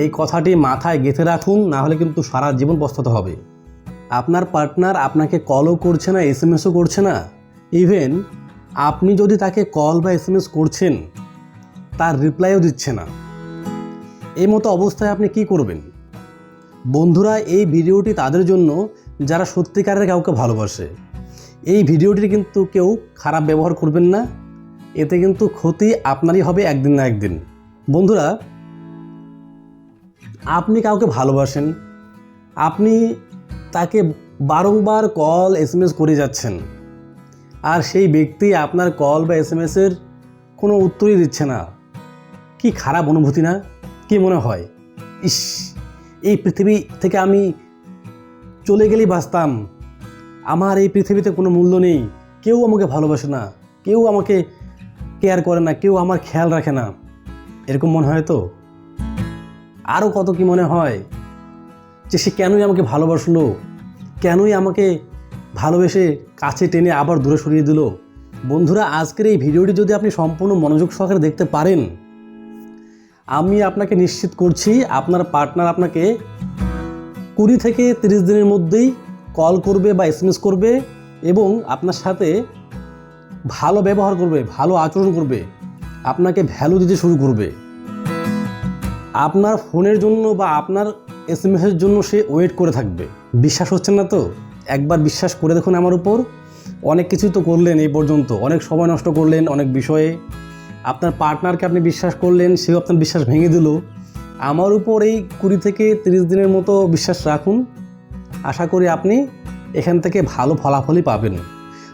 এই কথাটি মাথায় গেঁথে রাখুন, না হলে কিন্তু সারা জীবন পস্তাতে হবে। আপনার পার্টনার আপনাকে কলও করছে না এস করছে না। ইভেন আপনি যদি তাকে কল বা এস এম এস করছেন, তার রিপ্লাইও দিচ্ছে না। এই মতো অবস্থায় আপনি কি করবেন? বন্ধুরা, এই ভিডিওটি তাদের জন্য যারা সত্যিকারের কাউকে ভালোবাসে, এই ভিডিওটির কিন্তু কেউ খারাপ ব্যবহার করবেন না। এতে কিন্তু ক্ষতি আপনারই হবে একদিন না একদিন। বন্ধুরা আপনি কাউকে ভালোবাসেন, আপনি তাকে বারংবার কল, এস করে যাচ্ছেন, আর সেই ব্যক্তি আপনার কল বা এস এম এসের কোনো উত্তরই দিচ্ছে না। কি খারাপ অনুভূতি না? কি মনে হয়? ইস, এই পৃথিবী থেকে আমি চলে গেলেই বাঁচতাম। আমার এই পৃথিবীতে কোনো মূল্য নেই। কেউ আমাকে ভালোবাসে না। কেউ আমাকে কেয়ার করে না। কেউ আমার খেয়াল রাখে না। এরকম মনে হয় তো? আরও কত কি মনে হয় যে সে কেনই আমাকে ভালোবাসলো, কেনই আমাকে ভালোবেসে কাছে টেনে আবার দূরে সরিয়ে দিল? বন্ধুরা, আজকের এই ভিডিওটি যদি আপনি সম্পূর্ণ মনোযোগ সহকারে দেখতে পারেন, আমি আপনাকে নিশ্চিত করছি আপনার পার্টনার আপনাকে কুড়ি থেকে তিরিশ দিনের মধ্যেই কল করবে বা এসএমএস করবে এবং আপনার সাথে ভালো ব্যবহার করবে, ভালো আচরণ করবে, আপনাকে ভ্যালু দিতে শুরু করবে। আপনার ফোনের জন্য বা আপনার এসএমএসের জন্য সে ওয়েট করে থাকবে। বিশ্বাস হচ্ছে না তো? একবার বিশ্বাস করে দেখুন আমার উপর। অনেক কিছু তো করলেন এই পর্যন্ত। অনেক সময় নষ্ট করলেন, অনেক বিষয়ে। আপনার পার্টনারকে আপনি বিশ্বাস করলেন, সেও আপনার বিশ্বাস ভেঙে দিল। আমার উপর এই কুড়ি থেকে তিরিশ দিনের মতো বিশ্বাস রাখুন। আশা করি আপনি এখান থেকে ভালো ফলাফলই পাবেন।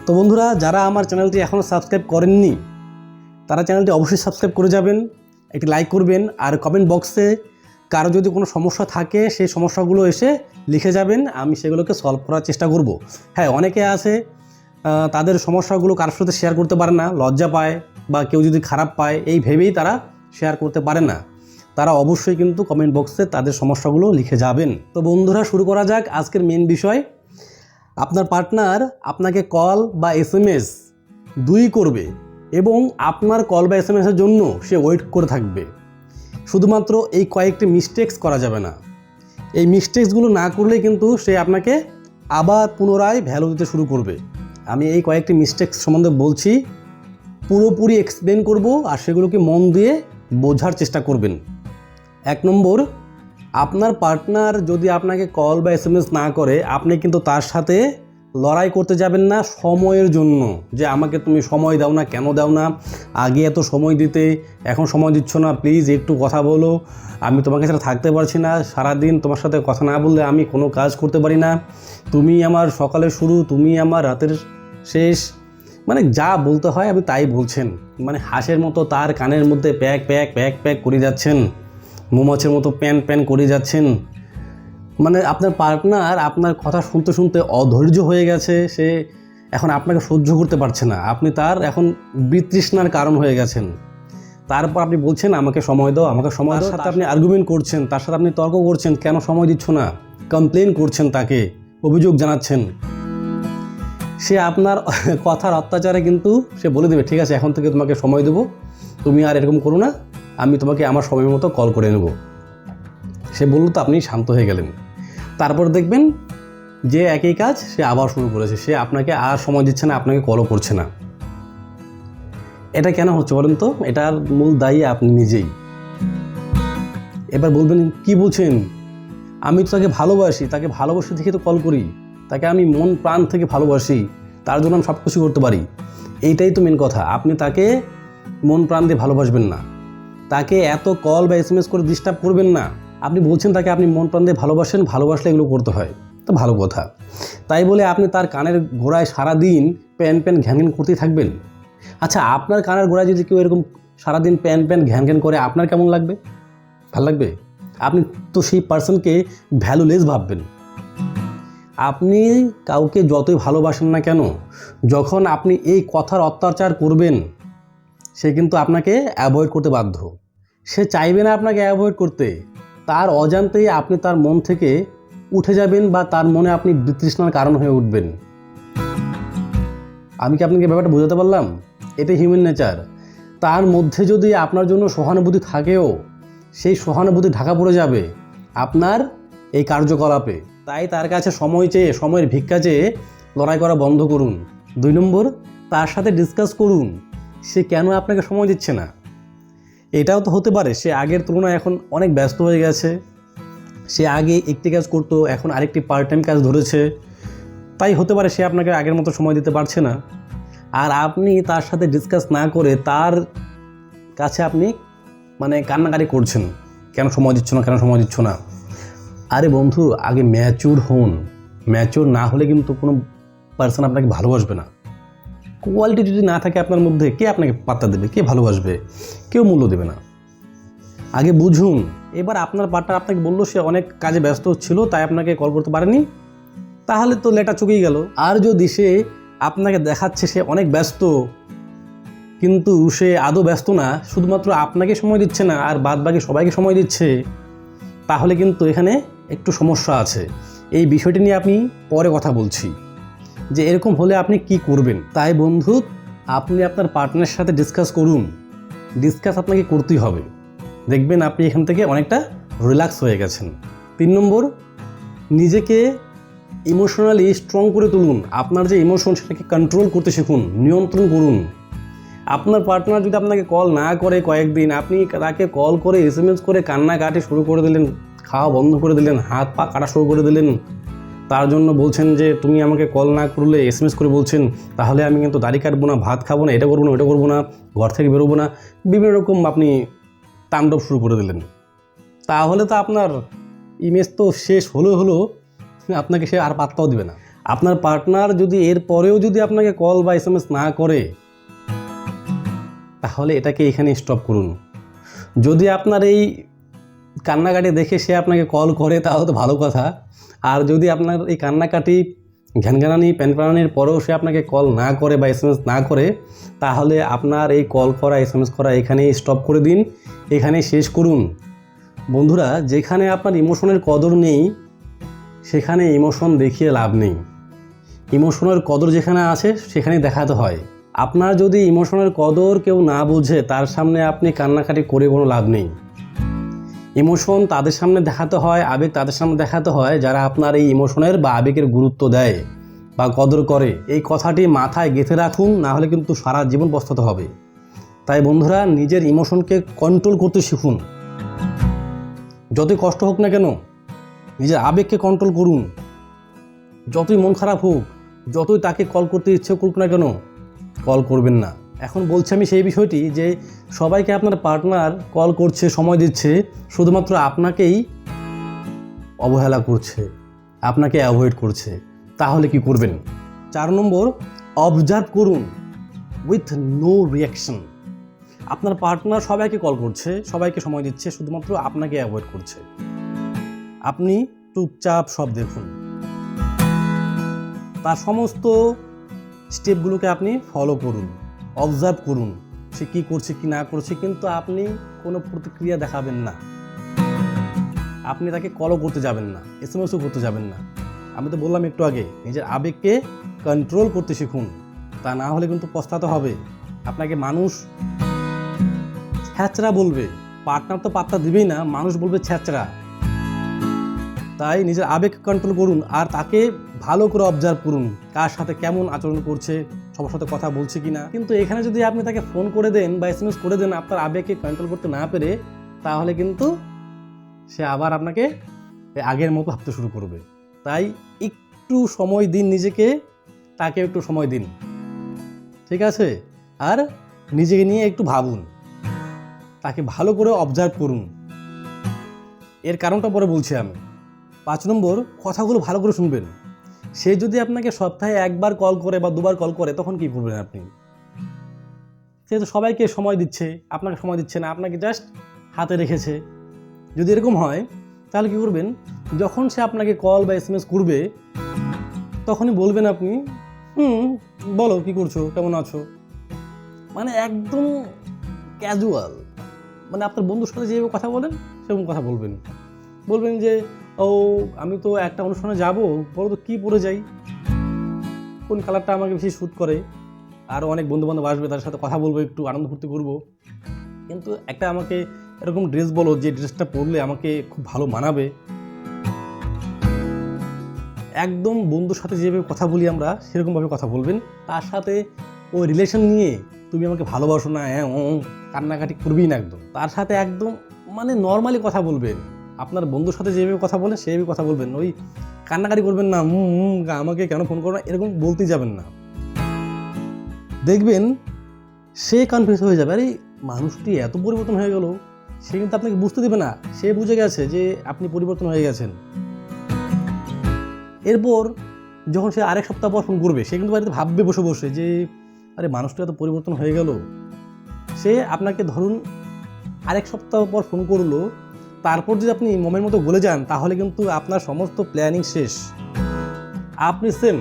তো বন্ধুরা, যারা আমার চ্যানেলটি এখনও সাবস্ক্রাইব করেননি, তারা চ্যানেলটি অবশ্যই সাবস্ক্রাইব করে যাবেন। একটি লাইক করবেন আর কমেন্ট বক্সে কারও যদি কোনো সমস্যা থাকে সেই সমস্যাগুলো এসে লিখে যাবেন, আমি সেগুলোকে সলভ করার চেষ্টা করব। হ্যাঁ অনেকে আছে তাদের সমস্যাগুলো কারোর সাথে শেয়ার করতে পারে না, লজ্জা পায় বা কেউ যদি খারাপ পায়, এই ভেবেই তারা শেয়ার করতে পারে না। তারা অবশ্যই কিন্তু কমেন্ট বক্সে তাদের সমস্যাগুলো লিখে যাবেন। তো বন্ধুরা, শুরু করা যাক আজকের মেন বিষয়। আপনার পার্টনার আপনাকে কল বা এস এম এস দুই করবে। এবং আপনার কল বা এস এসের জন্য সে ওয়েট করে থাকবে। শুধুমাত্র এই কয়েকটি মিস্টেক্স করা যাবে না। এই মিস্টেক্সগুলো না করলে কিন্তু সে আপনাকে আবার পুনরায় ভ্যালু দিতে শুরু করবে। আমি এই কয়েকটি মিস্টেক্স সম্বন্ধে বলছি, পুরোপুরি এক্সপ্লেন করব আর সেগুলোকে মন দিয়ে বোঝার চেষ্টা করবেন। এক নম্বর, আপনার পার্টনার যদি আপনাকে কল বা এস না করে, আপনি কিন্তু তার সাথে লড়াই করতে যাবেন না সময়ের জন্য। যে আমাকে তুমি সময় দাও না, কেন দাও না? আগে এত সময় দিতে, এখন সময় দিচ্ছ না প্লিজ একটু কথা বলো। আমি তোমাকে ছাড়া থাকতে পারছি না, সারাদিন তোমার সাথে কথা না বললে আমি কোনো কাজ করতে পারি না। তুমি আমার সকালের শুরু, তুমি আমার রাতের শেষ। মানে যা বলতে হয় আমি তাই বলছেন। মানে হাঁসের মতো তার কানের মধ্যে প্যাক প্যাক প্যাক প্যাক করে যাচ্ছেন। মোমাছের মতো প্যান প্যান করে যাচ্ছেন। মানে আপনার পার্টনার আপনার কথা শুনতে শুনতে অধৈর্য হয়ে গেছে সে এখন আপনাকে সহ্য করতে পারছে না। আপনি তার এখন বিতৃষ্ণার কারণ হয়ে গেছেন। তারপর আপনি বলছেন আমাকে সময় দাও আমাকে সময় দাও। সাথে আপনি আর্গুমেন্ট করছেন তার সাথে আপনি তর্ক করছেন কেন সময় দিচ্ছ না? কমপ্লেন করছেন তাকে অভিযোগ জানাচ্ছেন। সে আপনার কথার অত্যাচারে কিন্তু সে বলে দেবে ঠিক আছে এখন থেকে তোমাকে সময় দেবো তুমি আর এরকম করো না আমি তোমাকে আমার সময় মতো কল করে নেব। সে বলল তো আপনি শান্ত হয়ে গেলেন। তারপর দেখবেন যে একই কাজ সে আবার শুরু করেছে। সে আপনাকে আর সময় দিচ্ছে না, আপনাকে কলও করছে না। এটা কেন হচ্ছে বলেন তো? এটার মূল দায়ী আপনি নিজেই। এবার বলবেন, কি বলছেন? আমি তো তাকে ভালোবাসি তাকে ভালোবাসি দেখে তো কল করি। তাকে আমি মন প্রাণ থেকে ভালোবাসি, তার জন্য আমি সব কিছু করতে পারি। এইটাই তো মেন কথা। আপনি তাকে মন প্রাণ দিয়ে ভালোবাসবেন না। তাকে এত কল বা এস করে ডিস্টার্ব করবেন না। আপনি বলছেন তাকে আপনি মন প্রাণ দিয়ে ভালোবাসেন, ভালোবাসলে এগুলো করতে হয়। তো ভালো কথা। তাই বলে আপনি তার কানের গোড়ায় সারাদিন প্যান প্যান ঘ্যান ঘ্যান করতেই থাকবেন? আচ্ছা আপনার কানের গোড়ায় যদি কেউ এরকম সারাদিন প্যান প্যান ঘ্যান ঘ্যান করে, আপনার কেমন লাগবে? ভালো লাগবে? আপনি তো সেই পার্সনকে ভ্যালুলেস ভাববেন। আপনি কাউকে যতই ভালোবাসেন না কেন, যখন আপনি এই কথার অত্যাচার করবেন, সে কিন্তু আপনাকে অ্যাভয়েড করতে বাধ্য। সে চাইবে না আপনাকে অ্যাভয়েড করতে। তার অজান্তেই আপনি তার মন থেকে উঠে যাবেন বা তার মনে আপনি বিতৃষ্ণার কারণ হয়ে উঠবেন। আমি কি আপনাকে ব্যাপারটা বোঝাতে পারলাম? এটাই হিউম্যান নেচার তার মধ্যে যদি আপনার জন্য সহানুভূতি থাকেও, সেই সহানুভূতি ঢাকা পড়ে যাবে আপনার এই কার্যকলাপে। তাই তার কাছে সময় চেয়ে, সময়ের ভিক্ষা চেয়ে লড়াই করা বন্ধ করুন। দুই নম্বর, তার সাথে ডিসকাস করুন, সে কেন আপনাকে সময় দিচ্ছে না? এটাও তো হতে পারে, সে আগের তুলনায় এখন অনেক ব্যস্ত হয়ে গেছে। সে আগে একটি কাজ করতো, এখন আরেকটি পার্ট টাইম কাজ ধরেছে। তাই হতে পারে সে আপনাকে আগের মতো সময় দিতে পারছে না। আর আপনি তার সাথে ডিসকাস না করে তার কাছে আপনি মানে কান্নাকাটি করছেন। কেন সময় দিচ্ছ না, কেন সময় দিচ্ছ না? আরে বন্ধু, আগে ম্যাচুর হন। ম্যাচুর না হলে কিন্তু কোনো পার্সন আপনাকে ভালোবাসবে না। কোয়ালিটি যদি না থাকে আপনার মধ্যে, কে আপনাকে পাত্তা দেবে? কে ভালোবাসবে? কেউ মূল্য দেবে না। আগে বুঝুন। এবার আপনার পার্টনার আপনাকে বলল, সে অনেক কাজে ব্যস্ত ছিল, তাই আপনাকে কল করতে পারেনি। তাহলে তো লেটা চুকেই গেল। আর যদি সে আপনাকে দেখাচ্ছে সে অনেক ব্যস্ত, কিন্তু সে আদৌ ব্যস্ত না, শুধুমাত্র আপনাকে সময় দিচ্ছে না, আর বাদ বাকি সবাইকে সময় দিচ্ছে, তাহলে কিন্তু এখানে একটু সমস্যা আছে। এই বিষয়টি নিয়ে আমি পরে কথা বলছি। যে এরকম হলে আপনি কি করবেন? তাই বন্ধু, আপনি আপনার পার্টনারের সাথে ডিসকাস করুন। ডিসকাস আপনাকে করতেই হবে। দেখবেন আপনি এখান থেকে অনেকটা রিল্যাক্স হয়ে গেছেন। তিন নম্বর, নিজেকে ইমোশনালি স্ট্রং করে তুলুন। আপনার যে ইমোশন সেটাকে কন্ট্রোল করতে শিখুন। নিয়ন্ত্রণ করুন। আপনার পার্টনার যদি আপনাকে কল না করে কয়েকদিন, আপনি তাকে কল করে এস করে কান্নাকাটি শুরু করে দিলেন, খাওয়া বন্ধ করে দিলেন হাত পা কাটা শুরু করে দিলেন তার জন্য বলছেন যে তুমি আমাকে কল না করলে এস এম এস করে বলছেন, তাহলে আমি কিন্তু দাড়ি কাটবো না, ভাত খাব না, এটা করব না ওটা করব না, ঘর থেকে বেরোবো না। বিভিন্ন রকম আপনি তাণ্ডব শুরু করে দিলেন। তাহলে তো আপনার ইমেজ তো শেষ হলো হলো, আপনাকে সে আর পাত্তাও দিবে না। আপনার পার্টনার যদি এর পরেও যদি আপনাকে কল বা এস এম এস না করে, তাহলে এটাকে এখানে স্টপ করুন। যদি আপনার এই কান্নাকাটি দেখে সে আপনাকে কল করে তাহলে তো ভালো কথা। আর যদি আপনার এই কান্নাকাটি, ঘ্যানঘ্যানানি প্যানপ্রানির পরেও সে আপনাকে কল না করে বা এস না করে, তাহলে আপনার এই কল করা এস করা এখানেই স্টপ করে দিন। এখানেই শেষ করুন। বন্ধুরা, যেখানে আপনার ইমোশনের কদর নেই, সেখানে ইমোশন দেখিয়ে লাভ নেই। ইমোশনের কদর যেখানে আছে সেখানে দেখাতে হয়। আপনার যদি ইমোশনের কদর কেউ না বুঝে, তার সামনে আপনি কান্নাকাটি করে কোনো লাভ নেই। ইমোশন তাদের সামনে দেখাতে হয়, আবেগ তাদের সামনে দেখাতে হয়, যারা আপনার এই ইমোশনের বা আবেগের গুরুত্ব দেয় বা কদর করে। এই কথাটি মাথায় গেঁথে রাখুন, না হলে কিন্তু সারা জীবন পস্তাতে হবে। তাই বন্ধুরা, নিজের ইমোশনকে কন্ট্রোল করতে শিখুন। যতই কষ্ট হোক না কেন, নিজের আবেগকে কন্ট্রোল করুন। যতই মন খারাপ হোক, যতই তাকে কল করতে ইচ্ছে করুক না কেন কল করবেন না। এখন বলছি আমি সেই বিষয়টি যে সবাইকে আপনার পার্টনার কল করছে, সময় দিচ্ছে, শুধুমাত্র আপনাকেই অবহেলা করছে, আপনাকে অ্যাভয়েড করছে। তাহলে কি করবেন? চার নম্বর অবজার্ভ করুন উইথ নো রিয়াকশন আপনার পার্টনার সবাইকে কল করছে, সবাইকে সময় দিচ্ছে, শুধুমাত্র আপনাকে অ্যাভয়েড করছে। আপনি চুপচাপ সব দেখুন। তার সমস্ত স্টেপগুলোকে আপনি ফলো করুন। অবজার্ভ করুন, সে কী করছে, কি না করছে, কিন্তু আপনি কোনো প্রতিক্রিয়া দেখাবেন না। আপনি তাকে কলও করতে যাবেন না এস এম এসও করতে যাবেন না। আমি তো বললাম একটু আগে, নিজের আবেগকে কন্ট্রোল করতে শিখুন, তা না হলে কিন্তু পস্তাতে হবে। আপনাকে মানুষ ছ্যাচরা বলবে পার্টনার তো পাত্তা দিবেই না, মানুষ বলবে ছ্যাচরা তাই নিজের আবেগ কন্ট্রোল করুন, আর তাকে ভালো করে অবজার্ভ করুন কার সাথে কেমন আচরণ করছে, সবার সাথে কথা বলছে কিনা। কিন্তু এখানে যদি আপনি তাকে ফোন করে দেন বা এস করে দেন আপনার আবেগকে কন্ট্রোল করতে না পেরে, তাহলে কিন্তু সে আবার আপনাকে আগের মতো ভাবতে শুরু করবে। তাই একটু সময় দিন নিজেকে তাকে একটু সময় দিন। ঠিক আছে? আর নিজেকে নিয়ে একটু ভাবুন। তাকে ভালো করে অবজার্ভ করুন। এর কারণটা পরে বলছি আমি। পাঁচ নম্বর, কথাগুলো ভালো করে শুনবেন। সে যদি আপনাকে সপ্তাহে একবার কল করে বা দুবার কল করে, তখন কি করবেন আপনি? সে তো সবাইকে সময় দিচ্ছে, আপনাকে সময় দিচ্ছে না, আপনাকে জাস্ট হাতে রেখেছে। যদি এরকম হয়, তাহলে কি করবেন? যখন সে আপনাকে কল বা এস করবে, তখনই বলবেন আপনি, হুম, বলো, কি করছ? কেমন আছো? মানে একদম ক্যাজুয়াল মানে আপনার বন্ধুর সাথে যেভাবে কথা বলেন, সেরকম কথা বলবেন। বলবেন যে ও, আমি তো একটা অনুষ্ঠানে যাব, বলো তো কী পরে যাই? কোন কালারটা আমাকে বেশি শ্যুট করে? আরও অনেক বন্ধু বান্ধব আসবে, তাদের সাথে কথা বলব, একটু আনন্দ ফুর্তি করব। কিন্তু একটা আমাকে এরকম ড্রেস বলো, যে ড্রেসটা পরলে আমাকে খুব ভালো মানাবে। একদম বন্ধুর সাথে যেভাবে কথা বলি আমরা, সেরকমভাবে কথা বলবেন। তার সাথে ওই রিলেশন নিয়ে তুমি আমাকে ভালোবাসো না হ্যাঁ ও কান্নাকাটি করবি না একদম। তার সাথে একদম মানে নর্মালি কথা বলবেন আপনার বন্ধুর সাথে যেভাবে কথা বলেন সেইভাবে কথা বলবেন। ওই কান্নাকাটি করবেন না আমাকে কেন ফোন করো না? এরকম বলতেই যাবেন না। দেখবেন সে কনফিউজ হয়ে যাবে, আরে, মানুষটি এত পরিবর্তন হয়ে গেল, সে কিন্তু আপনাকে বুঝতে দেবে না। সে বুঝে গেছে যে আপনি পরিবর্তন হয়ে গেছেন। এরপর যখন সে আরেক সপ্তাহ পর ফোন করবে, সে কিন্তু বাড়িতে ভাববে বসে বসে যে, আরে, মানুষটা এত পরিবর্তন হয়ে গেল। সে আপনাকে ধরুন আরেক সপ্তাহ পর ফোন করল তারপর যদি আপনি মোমের মতো গলে যান, তাহলে কিন্তু আপনার সমস্ত প্ল্যানিং শেষ। আপনি সেম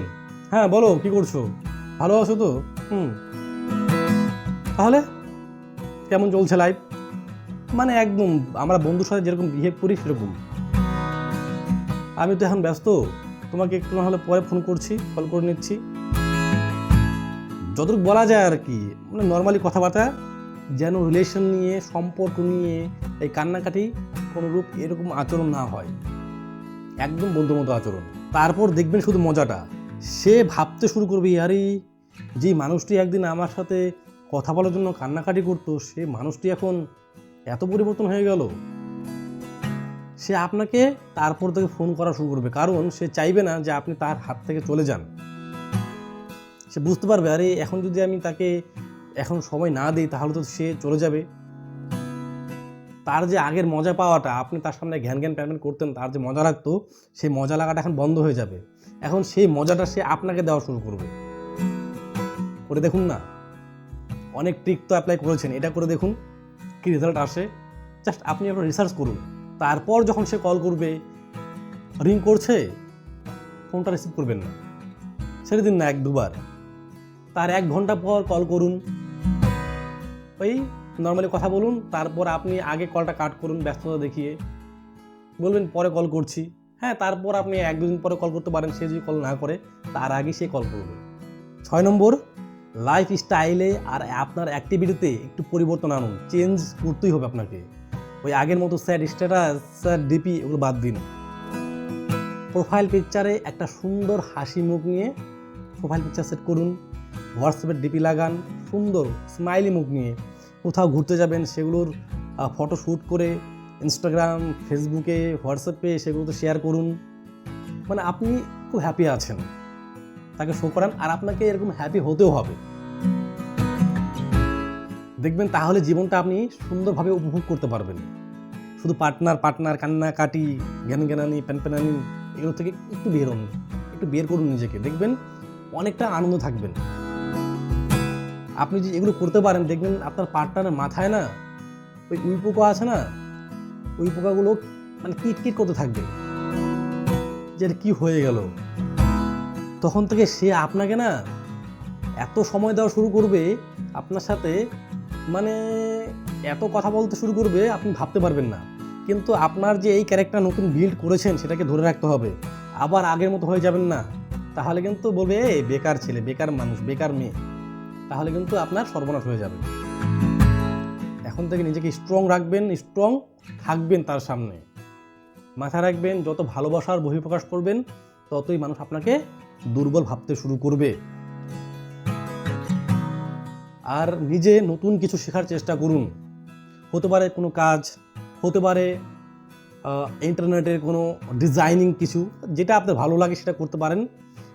হ্যাঁ বলো, কি করছ? ভালো আছো তো? হুম। তাহলে, কেমন চলছে লাইফ মানে একদম, আমরা বন্ধুর সাথে যেরকম বিহেভ করি, সেরকম। আমি তো এখন ব্যস্ত। তোমাকে একটু না হলে পরে ফোন করছি কল করে নিচ্ছি। যতটুকু বলা যায় আর কি মানে নর্মালি কথাবার্তা, যেন রিলেশন নিয়ে, সম্পর্ক নিয়ে, এই কান্নাকাটি কোনো রূপ এরকম আচরণ না হয়। একদম বন্ধুর মতো আচরণ। তারপর দেখবেন শুধু মজাটা। সে ভাবতে শুরু করবে, আরে যে মানুষটি একদিন আমার সাথে কথা বলার জন্য কান্নাকাটি করতো, সে মানুষটি এখন এত পরিবর্তন হয়ে গেল। সে আপনাকে তারপর থেকে ফোন করা শুরু করবে। কারণ সে চাইবে না যে আপনি তার হাত থেকে চলে যান। সে বুঝতে পারবে, আরে, এখন যদি আমি তাকে এখন সময় না দিই, তাহলে তো সে চলে যাবে। তার যে আগের মজা পাওয়াটা, আপনি তার সামনে ঘ্যান ঘ্যান প্যান করতেন, তার যে মজা লাগতো, সেই মজা লাগাটা এখন বন্ধ হয়ে যাবে। এখন সেই মজাটা সে আপনাকে দেওয়া শুরু করবে। করে দেখুন না, অনেক ট্রিক তো অ্যাপ্লাই করেছেন। এটা করে দেখুন, কি রেজাল্ট আসে। জাস্ট আপনি আপনার রিসার্চ করুন। তারপর যখন সে কল করবে রিং করছে ফোনটা রিসিভ করবেন না। ছেড়ে দিন না এক দুবার। তার এক ঘণ্টা পর কল করুন। ওই নর্মালি কথা বলুন, তারপর আপনি আগে কলটা কাট করুন, ব্যস্ততা দেখিয়ে। বলবেন, পরে কল করছি। হ্যাঁ তারপর আপনি এক, দুদিন পরে কল করতে পারেন, সে যদি কল না করে, তার আগে সে কল করবে। ছয় নম্বর লাইফ স্টাইলে আর আপনার অ্যাক্টিভিটিতে একটু পরিবর্তন আনুন। চেঞ্জ করতেই হবে আপনাকে। ওই আগের মতো স্যার স্ট্যাটাস স্যার ডিপি এগুলো বাদ দিন। প্রোফাইল পিকচারে একটা সুন্দর হাসি মুখ নিয়ে প্রোফাইল পিকচার সেট করুন। হোয়াটসঅ্যাপের ডিপি লাগান। সুন্দর স্মাইলি মুখ নিয়ে। কোথাও ঘুরতে যাবেন, সেগুলোর ফটো শ্যুট করে ইনস্টাগ্রাম ফেসবুকে হোয়াটসঅ্যাপে সেগুলোতে শেয়ার করুন। মানে আপনি খুব হ্যাপি আছেন। তাকে শো করান, আর আপনাকে এরকম হ্যাপি হতেও হবে। দেখবেন তাহলে জীবনটা আপনি সুন্দরভাবে উপভোগ করতে পারবেন। শুধু পার্টনার পার্টনার কান্না কাটি জ্ঞান জ্ঞানানি প্যান প্যানানি এগুলো থেকে একটু বেরোন, একটু বের করুন নিজেকে। দেখবেন অনেকটা আনন্দ থাকবেন। আপনি যে এগুলো করতে পারেন, দেখবেন আপনার পার্টনারের মাথায় না ওই উই পোকা আছে না, ওই পোকাগুলো মানে কিটকিট করতে থাকবে। যে কি হয়ে গেল? তখন থেকে সে আপনাকে না এত সময় দেওয়া শুরু করবে, আপনার সাথে মানে এত কথা বলতে শুরু করবে, আপনি ভাবতে পারবেন না। কিন্তু আপনার যে এই ক্যারেক্টার নতুন বিল্ড করেছেন, সেটাকে ধরে রাখতে হবে। আবার আগের মতো হয়ে যাবেন না। তাহলে কিন্তু বলবে এই বেকার ছেলে, বেকার মানুষ, বেকার মেয়ে। তাহলে কিন্তু আপনার সর্বনাশ হয়ে যাবে। এখন থেকে নিজেকে স্ট্রং রাখবেন স্ট্রং থাকবেন তার সামনে। মাথায় রাখবেন, যত ভালোবাসার বহিঃপ্রকাশ করবেন, ততই মানুষ আপনাকে দুর্বল ভাবতে শুরু করবে। আর নিজে নতুন কিছু শেখার চেষ্টা করুন। হতে পারে কোনো কাজ, হতে পারে ইন্টারনেটের কোনো ডিজাইনিং কিছু, যেটা আপনার ভালো লাগে সেটা করতে পারেন।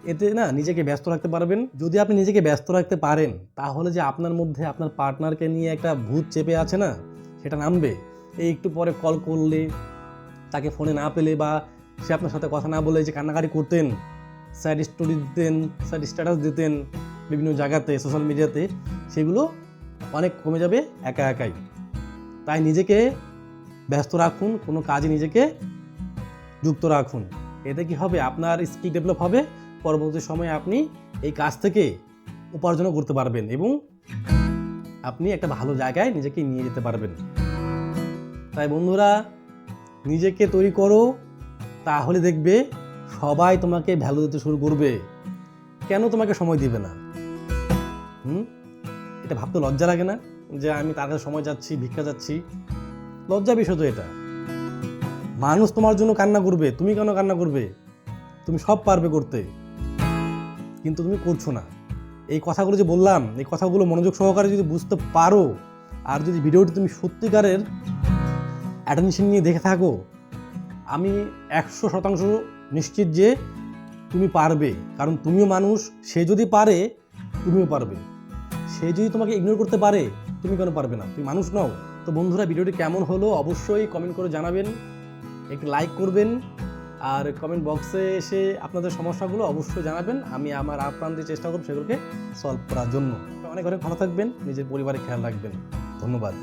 এতে না নিজেকে ব্যস্ত রাখতে পারবেন। যদি আপনি নিজেকে ব্যস্ত রাখতে পারেন, তাহলে যে আপনার মধ্যে আপনার পার্টনারকে নিয়ে একটা ভূত চেপে আছে না, সেটা নামবে। এই একটু পরে কল করলে, তাকে ফোনে না পেলে বা সে আপনার সাথে কথা না বলে যে কান্নাকাটি করতেন স্যাড স্টোরি দিতেন স্যাড স্ট্যাটাস দিতেন বিভিন্ন জায়গাতে সোশ্যাল মিডিয়াতে সেগুলো অনেক কমে যাবে একা একাই। তাই নিজেকে ব্যস্ত রাখুন, কোনো কাজে নিজেকে যুক্ত রাখুন। এতে কি হবে? আপনার স্কিল ডেভেলপ হবে পরবর্তী সময়ে আপনি এই কাজ থেকে উপার্জনও করতে পারবেন এবং আপনি একটা ভালো জায়গায় নিজেকে নিয়ে যেতে পারবেন। তাই বন্ধুরা, নিজেকে তৈরি করো, তাহলে দেখবে সবাই তোমাকে ভ্যালু দিতে শুরু করবে। কেন তোমাকে সময় দিবে না? হুম? এটা ভাবতে লজ্জা লাগে না যে আমি তার কাছে সময় যাচ্ছি, ভিক্ষা যাচ্ছি? লজ্জা বিষয় তো এটা। মানুষ তোমার জন্য কান্না করবে, তুমি কেন কান্না করবে? তুমি সব পারবে করতে। কিন্তু তুমি করছ না। এই কথাগুলো যে বললাম, এই কথাগুলো মনোযোগ সহকারে যদি বুঝতে পারো, আর যদি ভিডিওটি তুমি সত্যিকারের অ্যাটেনশন নিয়ে দেখে থাকো, আমি একশো শতাংশ নিশ্চিত যে তুমি পারবে। কারণ তুমিও মানুষ, সে যদি পারে, তুমিও পারবে। সে যদি তোমাকে ইগনোর করতে পারে, তুমি কেন পারবে না? তুমি মানুষ নও। তো বন্ধুরা, ভিডিওটি কেমন হলো অবশ্যই কমেন্ট করে জানাবেন। একটি লাইক করবেন। আর কমেন্ট বক্সে এসে আপনাদের সমস্যাগুলো অবশ্যই জানাবেন। আমি আমার আপ্রাণ আপ্রান্তে চেষ্টা করব সেগুলোকে সলভ করার জন্য। অনেক অনেক ভালো থাকবেন, নিজের পরিবারের খেয়াল রাখবেন। ধন্যবাদ।